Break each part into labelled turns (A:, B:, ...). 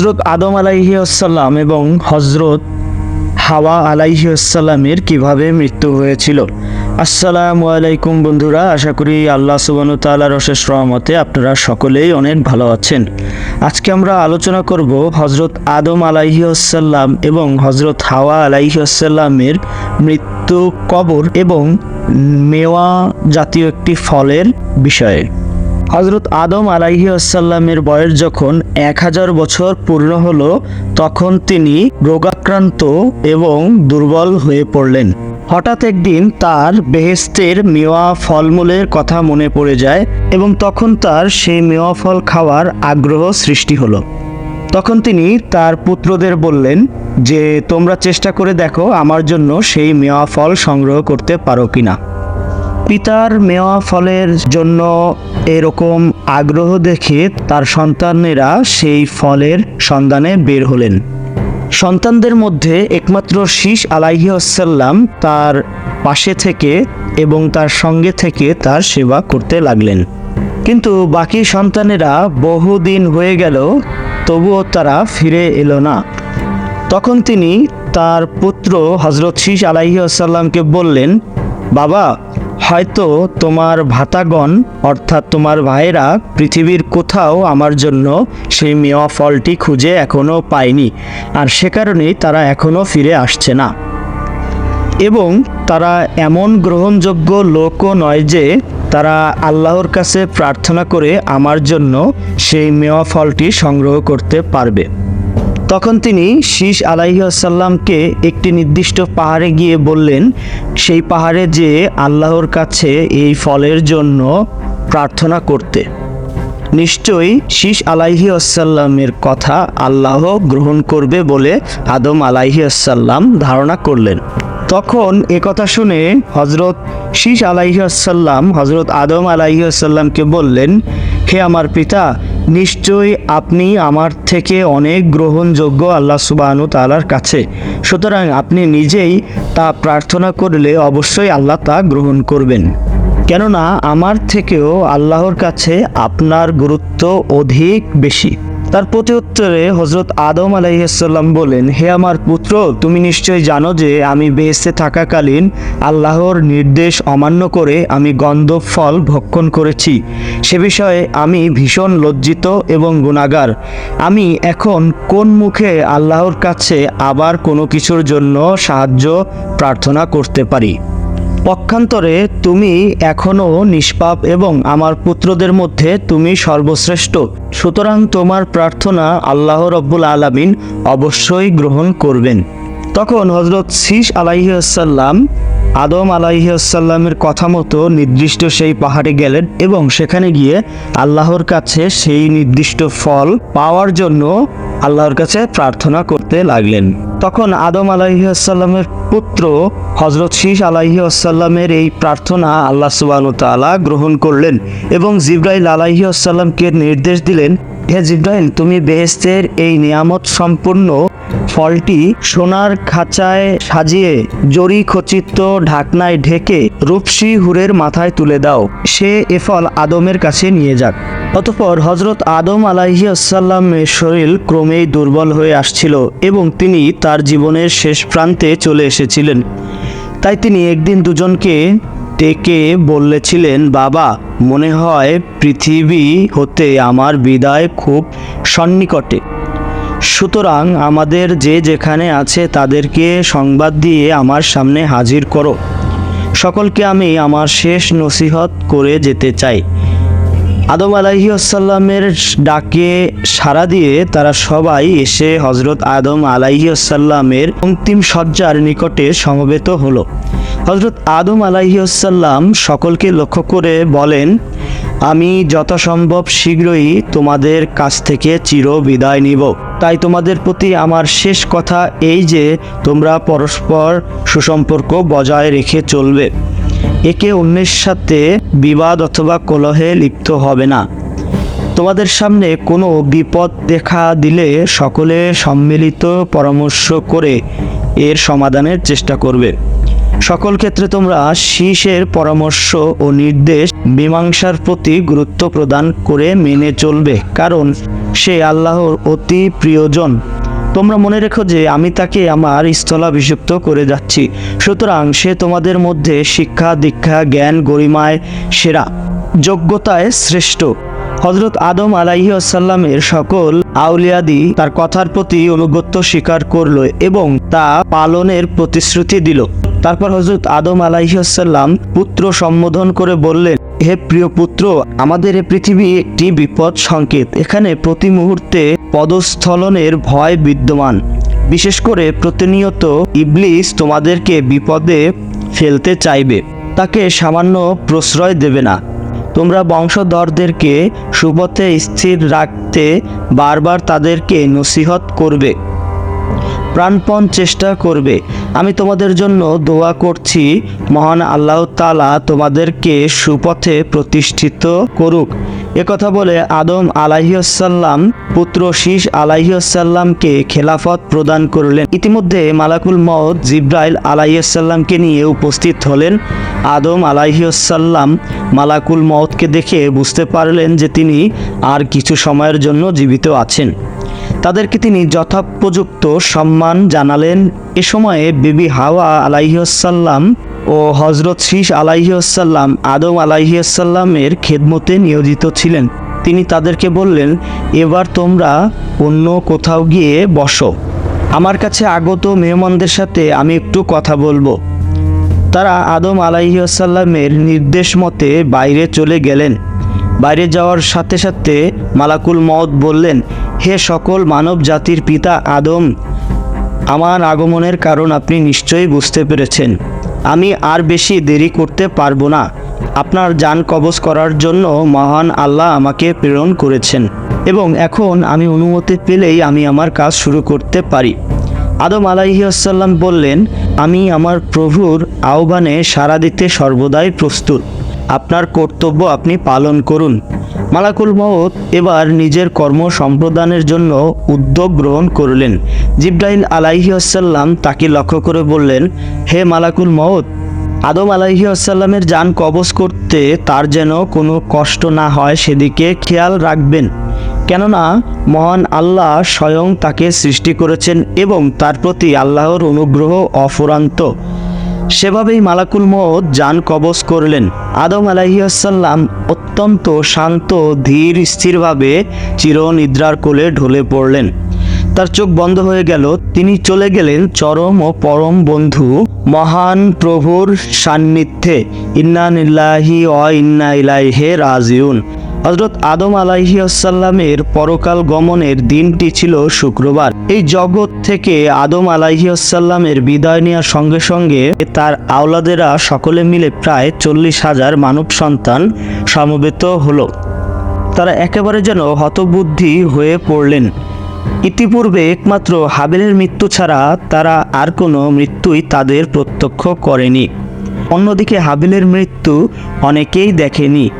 A: হজরত আদম আলাইহি আসসালাম এবং হজরত হাওয়া আলাইহি আসসালামের কীভাবে মৃত্যু হয়েছিল। আসসালামু আলাইকুম বন্ধুরা, আশা করি আল্লাহ সুবানু তাল্লাহর অশেষ রহমতে আপনারা সকলেই অনেক ভালো আছেন। আজকে আমরা আলোচনা করব হজরত আদম আলাইহি আসসালাম এবং হজরত হাওয়া আলাইহি আসসালামের মৃত্যু কবর এবং মেওয়া জাতীয় একটি ফলের বিষয়ে। হজরত আদম আলাইহি আসাল্লামের বয়স যখন এক হাজার বছর পূর্ণ হলো, তখন তিনি রোগাক্রান্ত এবং দুর্বল হয়ে পড়লেন। হঠাৎ একদিন তার বেহেস্তের মেওয়া ফলমূলের কথা মনে পড়ে যায় এবং তখন তার সেই মেওয়া ফল খাওয়ার আগ্রহ সৃষ্টি হলো। তখন তিনি তার পুত্রদের বললেন, যে তোমরা চেষ্টা করে দেখো আমার জন্য সেই মেওয়া ফল সংগ্রহ করতে পারো কিনা। পিতার মেওয়া ফলের জন্য এরকম আগ্রহ দেখে তার সন্তানেরা সেই ফলের সন্ধানে বের হলেন। সন্তানদের মধ্যে একমাত্র শীষ আলাইহাসাল্লাম তার পাশে থেকে এবং তার সঙ্গে থেকে তার সেবা করতে লাগলেন। কিন্তু বাকি সন্তানেরা বহুদিন হয়ে গেল, তবুও তারা ফিরে এলো না। তখন তিনি তার পুত্র হজরত শীষ আলাইসাল্লামকে বললেন, বাবা হয়তো তোমার ভাতাগণ, অর্থাৎ তোমার ভাইয়েরা পৃথিবীর কোথাও আমার জন্য সেই মেওয়া ফলটি খুঁজে এখনও পায়নি, আর সে কারণেই তারা এখনও ফিরে আসছে না। এবং তারা এমন গ্রহণযোগ্য লোকও নয় যে তারা আল্লাহর কাছে প্রার্থনা করে আমার জন্য সেই মেওয়া ফলটি সংগ্রহ করতে পারবে। তখন তিনি শীষ আলাইসাল্লামকে একটি নির্দিষ্ট পাহাড়ে গিয়ে বললেন, সেই পাহাড়ে যে আল্লাহর কাছে এই ফলের জন্য প্রার্থনা করতে। নিশ্চয়ই শীষ আলাইহি আসাল্লামের কথা আল্লাহ গ্রহণ করবে বলে আদম আলাইহি আসাল্লাম ধারণা করলেন। তখন এ কথা শুনে হজরত শীষ আলাইহি আসাল্লাম হজরত আদম আলাইহি আসাল্লামকে বললেন, হে আমার পিতা নিশ্চয়ই আপনি আমার থেকে অনেক গ্রহণযোগ্য আল্লাহ সুবাহানু তালার কাছে। সুতরাং আপনি নিজেই তা প্রার্থনা করলে অবশ্যই আল্লাহ তা গ্রহণ করবেন। কেননা আমার থেকেও আল্লাহর কাছে আপনার গুরুত্ব অধিক বেশি। তার প্রতি উত্তরে হজরত আদম আলাইসাল্লাম বলেন, হে আমার পুত্র, তুমি নিশ্চয়ই জানো যে আমি বেহেস্তে থাকাকালীন আল্লাহর নির্দেশ অমান্য করে আমি গন্ধ ফল ভক্ষণ করেছি। সে বিষয়ে আমি ভীষণ লজ্জিত এবং গুণাগার। আমি এখন কোন মুখে আল্লাহর কাছে আবার কোনো কিছুর জন্য সাহায্য প্রার্থনা করতে পারি? পক্ষান্তরে তুমি এখনও নিষ্পাপ এবং আমার পুত্রদের মধ্যে তুমি সর্বশ্রেষ্ঠ। সুতরাং তোমার প্রার্থনা আল্লাহ রব্বুল আলমিন অবশ্যই গ্রহণ করবেন। তখন হজরত শীষ আলাইসাল্লাম আদম আলাইসাল্লামের কথা মতো নির্দিষ্ট সেই পাহাড়ে গেলেন এবং সেখানে গিয়ে আল্লাহর কাছে সেই নির্দিষ্ট ফল পাওয়ার জন্য আল্লাহর কাছে প্রার্থনা করতে লাগলেন। তখন আদম আলাইসাল্লামের পুত্র হজরত শীষ আলাইহি আসাল্লামের এই প্রার্থনা আল্লাহ সুবাহ তালা গ্রহণ করলেন এবং জিব্রাইল আলাইহি আসাল্লামকে নির্দেশ দিলেন, হে জিব্রাইল, তুমি বেহেস্তের এই নিয়ামত সম্পূর্ণ ফলটি সোনার খাঁচায় সাজিয়ে জরি খচিত ঢাকনায় ঢেকে রূপসী হুরের মাথায় তুলে দাও। সে এ ফল আদমের কাছে নিয়ে যাক। অতপর হজরত আদম আলাহি আসাল্লামের শরীর ক্রমেই দুর্বল হয়ে আসছিল এবং তিনি তার জীবনের শেষ প্রান্তে চলে এসেছিলেন। তাই তিনি একদিন দুজনকে ডেকে বললেছিলেন, বাবা, মনে হয় পৃথিবী হতে আমার বিদায় খুব সন্নিকটে। সুতরাং আমাদের যে যেখানে আছে তাদেরকে সংবাদ দিয়ে আমার সামনে হাজির করো। সকলকে আমি আমার শেষ নসিহত করে যেতে চাই। আদম আলাহি আসাল্লামের ডাকে সাড়া দিয়ে তারা সবাই এসে হজরত আদম আলাহি আসাল্লামের অন্তিম শয্যার নিকটে সমবেত হলো। হজরত আদম আলাহি আসাল্লাম সকলকে লক্ষ্য করে বলেন, আমি যথাসম্ভব শীঘ্রই তোমাদের কাছ থেকে চির বিদায় নিব। তাই তোমাদের প্রতি আমার শেষ কথা এই যে তোমরা পরস্পর সুসম্পর্ক বজায় রেখে চলবে। একে অন্যের সাথে বিবাদ অথবা কলহে লিপ্ত হবে না। তোমাদের সামনে কোনো বিপদ দেখা দিলে সকলে সম্মিলিত পরামর্শ করে এর সমাধানের চেষ্টা করবে। সকল ক্ষেত্রে তোমরা শীষের পরামর্শ ও নির্দেশ মীমাংসার প্রতি গুরুত্ব প্রদান করে মেনে চলবে, কারণ সে আল্লাহর অতি প্রিয়জন। তোমরা মনে রেখো যে আমি তাকে আমার স্থলাভিষিক্ত করে যাচ্ছি। সুতরাং সে তোমাদের মধ্যে শিক্ষা, দীক্ষা, জ্ঞান, গরিমায় সেরা, যোগ্যতায় শ্রেষ্ঠ। হজরত আদম আলাইহি আসাল্লামের সকল আউলিয়াদি তার কথার প্রতি অনুগত্য স্বীকার করল এবং তা পালনের প্রতিশ্রুতি দিল। তারপর হজরত আদম আলাইহি আসাল্লাম পুত্র সম্বোধন করে বললেন, হে প্রিয় পুত্র, আমাদের এ পৃথিবী একটি বিপদ সংকেত। এখানে প্রতি মুহূর্তে পদস্থলনের ভয় বিদ্যমান। বিশেষ করে প্রতিনিয়ত ইবলিস তোমাদেরকে বিপদে ফেলতে চাইবে, তাকে সামান্য প্রশ্রয় দেবে না। তোমরা বংশধরদেরকে সুপথে স্থির রাখতে বারবার তাদেরকে নসিহত করবে। প্রাণপণ চেষ্টা করবে। আমি তোমাদের জন্য দোয়া করছি, মহান আল্লাহ তালা তোমাদেরকে সুপথে প্রতিষ্ঠিত করুক। একথা বলে আদম আলাহিসাল্লাম পুত্র শীষ আলাহিসাল্লামকে খেলাফত প্রদান করলেন। ইতিমধ্যে মালাকুল মদ জিব্রাইল আলাইসাল্লামকে নিয়ে উপস্থিত হলেন। আদম আলাইসাল্লাম মালাকুল মদকে দেখে বুঝতে পারলেন যে তিনি আর কিছু সময়ের জন্য জীবিত আছেন। তাদেরকে তিনি যথোপযুক্ত সম্মান জানালেন। এ সময়ে বিবি হাওয়া আলাইসাল্লাম ও হজরত শীষ আলাইসাল্লাম আদম আলাইসাল্লামের খেদমতে নিয়োজিত ছিলেন। তিনি তাদেরকে বললেন, এবার তোমরা অন্য কোথাও গিয়ে বসো। আমার কাছে আগত মেহমানদের সাথে আমি একটু কথা বলব। তারা আদম আলাইসাল্লামের নির্দেশ মতে বাইরে চলে গেলেন। বাইরে যাওয়ার সাথে সাথে মালাকুল মদ বললেন, হে সকল মানব জাতির পিতা আদম, আমার আগমনের কারণ আপনি নিশ্চয়ই বুঝতে পেরেছেন। আমি আর বেশি দেরি করতে পারব না। আপনার যান কবজ করার জন্য মহান আল্লাহ আমাকে প্রেরণ করেছেন। এবং এখন আমি অনুমতি পেলেই আমি আমার কাজ শুরু করতে পারি। আদম আলাইসাল্লাম বললেন, আমি আমার প্রভুর আহ্বানে সাড়া দিতে সর্বদাই প্রস্তুত। আপনার কর্তব্য আপনি পালন করুন। মালাকুল মৌত এবার নিজের কর্ম সম্প্রদানের জন্য উদ্যোগ গ্রহণ করলেন। জিব্রাইল আলাইহি আসাল্লাম তাকে লক্ষ্য করে বললেন, হে মালাকুল মৌত আদম আলাইহি আসাল্লামের যান কবজ করতে তার যেন কোনো কষ্ট না হয় সেদিকে খেয়াল রাখবেন। কেননা মহান আল্লাহ স্বয়ং তাকে সৃষ্টি করেছেন এবং তার প্রতি আল্লাহর অনুগ্রহ অফুরান্ত। সেভাবেই মালাকুল মত যান কবজ করলেন। আদম আলাইসাল্লাম অত্যন্ত শান্ত, ধীর, স্থিরভাবে চিরনিদ্রার কোলে ঢলে পড়লেন। তার চোখ বন্ধ হয়ে গেল। তিনি চলে গেলেন চরম ও পরম বন্ধু, মহান প্রভুর সান্নিধ্যে। ইন্নানিল্লাহি অ ইন্না ইলাইহে রাজিউন। হজরত আদম আলাইহি আসাল্লামের পরকাল গমনের দিনটি ছিল শুক্রবার। এই জগৎ থেকে আদম আলাইহি আসাল্লামের বিদায় নেওয়ার সঙ্গে সঙ্গে তার আওলাদেরা সকলে মিলে প্রায় চল্লিশ হাজার মানব সন্তান সমবেত হলো। তারা একেবারে যেন হতবুদ্ধি হয়ে পড়লেন। ইতিপূর্বে একমাত্র হাবেলের মৃত্যু ছাড়া তারা আর কোনো মৃত্যুই তাদের প্রত্যক্ষ করেনি। অন্যদিকে হাবিলের মৃত্যু অনেকেই দেখেনি।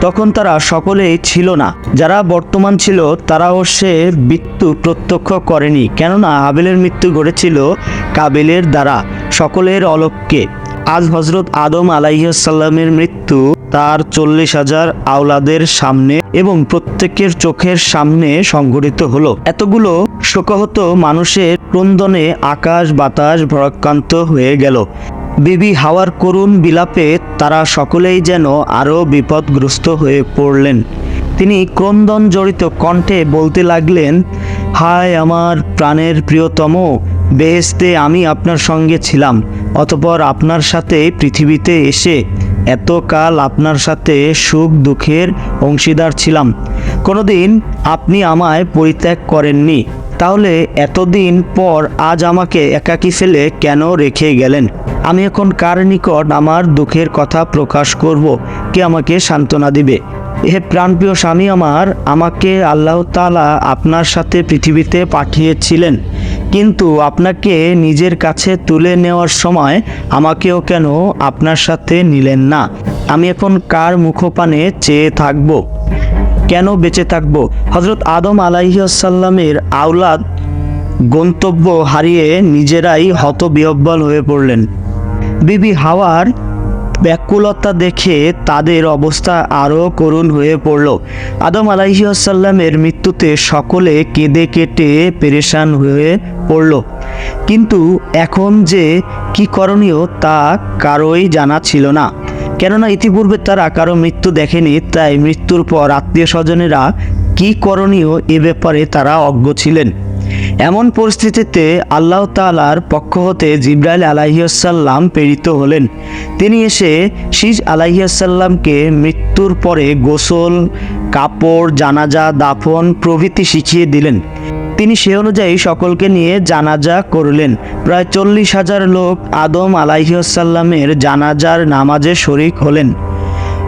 A: তখন তারা সকলেই ছিল না। যারা বর্তমান ছিল, তারাও সে মৃত্যু প্রত্যক্ষ করেনি। কেননা হাবিলের মৃত্যু ঘটেছিল কাবিলের দ্বারা, সকলের অলক্ষ্যে। আজ হজরত আদম আলাইসাল্লামের মৃত্যু তার চল্লিশ হাজার আওলাদের সামনে এবং প্রত্যেকের চোখের সামনে সংঘটিত হলো। এতগুলো শোকাহত মানুষের ক্রন্দনে আকাশ বাতাস ভরাক্রান্ত হয়ে গেল। বিবি হাওয়ার করুণ বিলাপে তারা সকলেই যেন আরও বিপদগ্রস্ত হয়ে পড়লেন। তিনি ক্রন্দন জড়িত কণ্ঠে বলতে লাগলেন, হায় আমার প্রাণের প্রিয়তম বেহেস্তে আমি আপনার সঙ্গে ছিলাম, অতপর আপনার সাথে পৃথিবীতে এসে এতকাল আপনার সাথে সুখ দুঃখের অংশীদার ছিলাম। কোনোদিন আপনি আমায় পরিত্যাগ করেননি। তাহলে এতদিন পর আজ আমাকে একাকী ফেলে কেন রেখে গেলেন? আমি এখন কার নিকট আমার দুঃখের কথা প্রকাশ করব? কে আমাকে সান্ত্বনা দিবে? হে প্রাণপ্রিয় স্বামী আমার, আমাকে আল্লাহ তালা আপনার সাথে পৃথিবীতে পাঠিয়েছিলেন। কিন্তু আপনাকে নিজের কাছে তুলে নেওয়ার সময় আমাকেও কেন আপনার সাথে নিলেন না? আমি এখন কার মুখপানে চেয়ে থাকব? কেন বেঁচে থাকব? হজরত আদম আলাইসাল্লামের আওলাদ গন্তব্য হারিয়ে নিজেরাই হতবিহব্বল হয়ে পড়লেন। বিবি হাওয়ার ব্যাকুলতা দেখে তাদের অবস্থা আরও করুণ হয়ে পড়ল। আদম আলাইসাল্লামের মৃত্যুতে সকলে কেঁদে কেটে পেরেশান হয়ে পড়ল। কিন্তু এখন যে কি করণীয় তা কারোই জানা ছিল না। কেননা ইতিপূর্বে তারা কারও মৃত্যু দেখেনি, তাই মৃত্যুর পর আত্মীয় স্বজনেরা কি করণীয় এ ব্যাপারে তারা অজ্ঞ ছিলেন। এমন পরিস্থিতিতে আল্লাহ তালার পক্ষ হতে জিব্রাইল আলাহিসাল্লাম প্রেরিত হলেন। তিনি এসে শীষ আলাহিসাল্লামকে মৃত্যুর পরে গোসল, কাপড়, জানাজা, দাফন প্রভৃতি শিখিয়ে দিলেন। তিনি সে অনুযায়ী সকলকে নিয়ে জানাজা করলেন। প্রায় চল্লিশ হাজার লোক আদম আলাইসাল্লামের জানাজার নামাজে শরিক হলেন।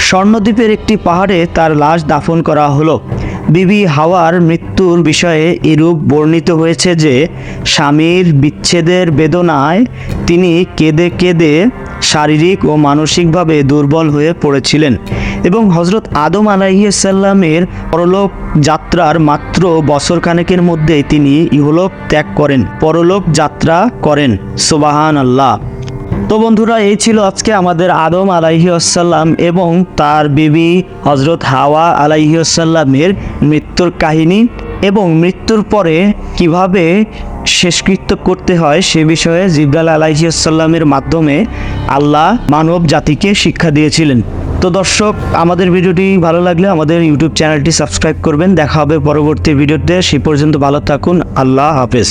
A: স্বর্ণদ্বীপের একটি পাহাড়ে তার লাশ দাফন করা হলো। বিবি হাওয়ার মৃত্যুর বিষয়ে এরূপ বর্ণিত হয়েছে যে, স্বামীর বিচ্ছেদের বেদনায় তিনি কেঁদে কেঁদে শারীরিক ও মানসিকভাবে দুর্বল হয়ে পড়েছিলেন এবং হজরত আদম আলাইসাল্লামের পরলোক যাত্রার মাত্র বছরখানেকের মধ্যেই তিনি ইহলোক ত্যাগ করেন, পরলোক যাত্রা করেন সোবাহান আল্লাহ তো বন্ধুরা, এই ছিল আজকে আমাদের আদম আলাইহি আসাল্লাম এবং তার বিবি হজরত হাওয়া আলাইহি আসাল্লামের মৃত্যুর কাহিনী এবং মৃত্যুর পরে কীভাবে শেষকৃত্য করতে হয় সে বিষয়ে জিব্রাল আলাইহি আসাল্লামের মাধ্যমে আল্লাহ মানব জাতিকে শিক্ষা দিয়েছিলেন। তো দর্শক, আমাদের ভিডিওটি ভালো লাগলে আমাদের ইউটিউব চ্যানেলটি সাবস্ক্রাইব করবেন। দেখা হবে পরবর্তী ভিডিওতে। সে পর্যন্ত ভালো থাকুন। আল্লাহ হাফেজ।